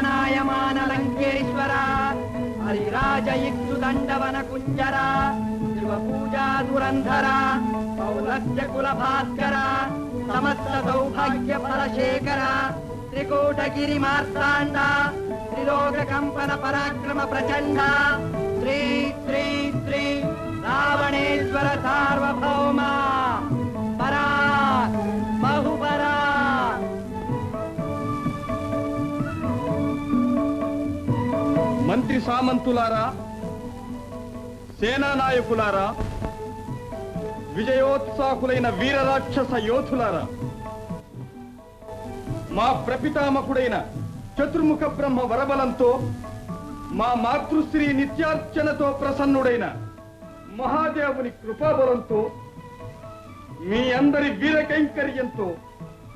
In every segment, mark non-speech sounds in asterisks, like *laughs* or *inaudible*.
దండనాయమాన లంకేశ్వర హరిరాజయుక్తు దండవన కుంజర శివపూజా దురంధర పౌలస్య కుల భాస్కర సమస్త సౌభాగ్య ఫలశేఖర త్రికోటగిరి మార్తాండ త్రిలోక కంపన పరాక్రమ ప్రచండ మంత్రి సామంతులారా సేనా నాయకులారా విజయోత్సాహులైన వీర రాక్షస యోధులారా మా ప్రపితామకుడైన చతుర్ముఖ బ్రహ్మ వరబలంతో మా మాతృశ్రీ నిత్యార్చనతో ప్రసన్నుడైన మహాదేవుని కృపాబలంతో మీ అందరి వీర కైంకర్యంతో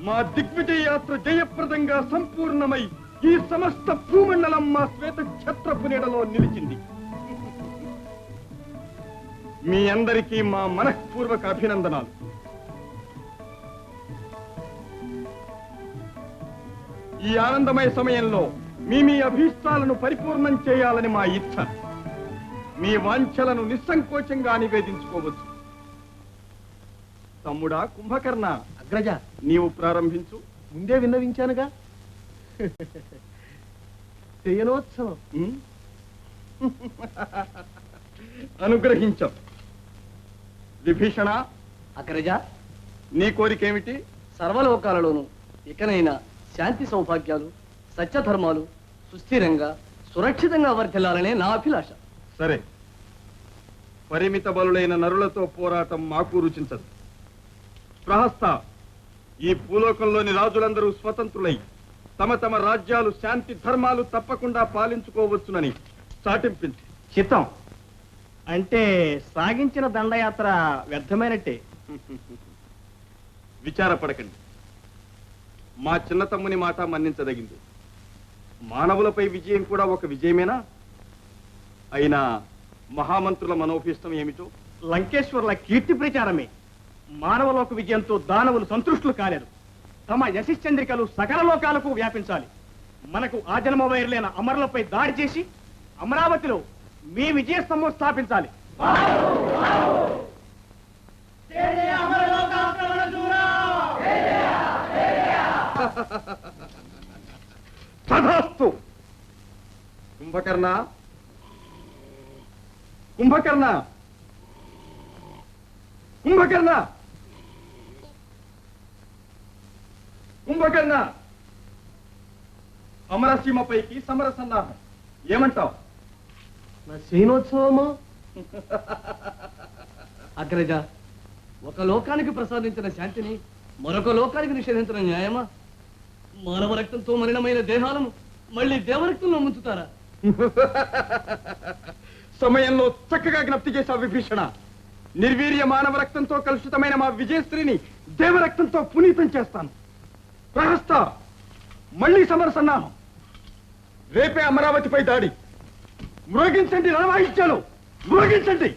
మా దిగ్విజయ యాత్ర జయప్రదంగా సంపూర్ణమై ఈ సమస్త భూమండలం మా శ్వేత ఛత్రపు నీడలో నిలిచింది. మీ అందరికీ మా మనఃపూర్వక అభినందనాలు. ఈ ఆనందమయ సమయంలో మీ మీ అభీష్టాలను పరిపూర్ణం చేయాలని మా ఇచ్ఛ. మీ వాంఛలను నిస్సంకోచంగా నివేదించుకోవచ్చు. తమ్ముడా కుంభకర్ణ అగ్రజ. నీవు ప్రారంభించు. ముందే విన్నవించానుగా. శయనోత్సవం? అనుగ్రహించాం. విభీషణ అగ్రజ నీ కోరికేమిటి? సర్వలోకాలలోనూ ఇకనైనా శాంతి సౌభాగ్యాలు సత్యధర్మాలు సుస్థిరంగా సురక్షితంగా వర్ధిల్లాలనే నా అభిలాష. సరే. పరిమిత బలులైన నరులతో పోరాటం మాకు రుచించదు. ప్రహస్త ఈ భూలోకంలోని రాజులందరూ స్వతంత్రులై తమ తమ రాజ్యాలు శాంతి ధర్మాలు తప్పకుండా పాలించుకోవచ్చునని చాటింపించి చిత్తం. అంటే సాగించిన దండయాత్ర వ్యర్థమైనట్టే. *laughs* విచారపడకండి. మా చిన్న తమ్ముని మాట మన్నించదగింది. మానవులపై విజయం కూడా ఒక విజయమేనా? అయినా మహామంత్రుల మనోభీష్టం ఏమిటో? లంకేశ్వర్ల కీర్తి ప్రచారమే. మానవలోక విజయంతో దానవులు సంతృష్టులు కాలేరు. తమ యశిశ్చంద్రికలు సకల లోకాలకు వ్యాపించాలి. మనకు ఆజన్మ జన్మ వైరులైన అమరులపై దాడి చేసి అమరావతిలో మీ విజయస్తంభం స్థాపించాలి. తథాస్తు. కుంభకర్ణ. కుంభకర్ణ. కుంభకర్ణ. కుంభకర్ణ. అమరసీమపైకి సమర సన్నాహం. ఏమంటావు? శయనోత్సవమా? అగ్రజ ఒక లోకానికి ప్రసాదించిన శాంతిని మరొక లోకానికి నిషేధించిన న్యాయమా? మానవ రక్తంతో మలినమైన దేహాలను మళ్ళీ దేవరక్తంలో ముంచుతారా? *laughs* సమయంలో చక్కగా జ్ఞప్తి చేశావు విభీషణ. నిర్వీర్య మానవ రక్తంతో కలుషితమైన మా విజయశ్రీని దేవరక్తంతో పునీతం చేస్తాను. ప్రహస్త! మళ్ళీ సమర సన్నాహం రేపే అమరావతిపై దాడి. మృగించండి రణవాయిద్యాలు మృగించండి!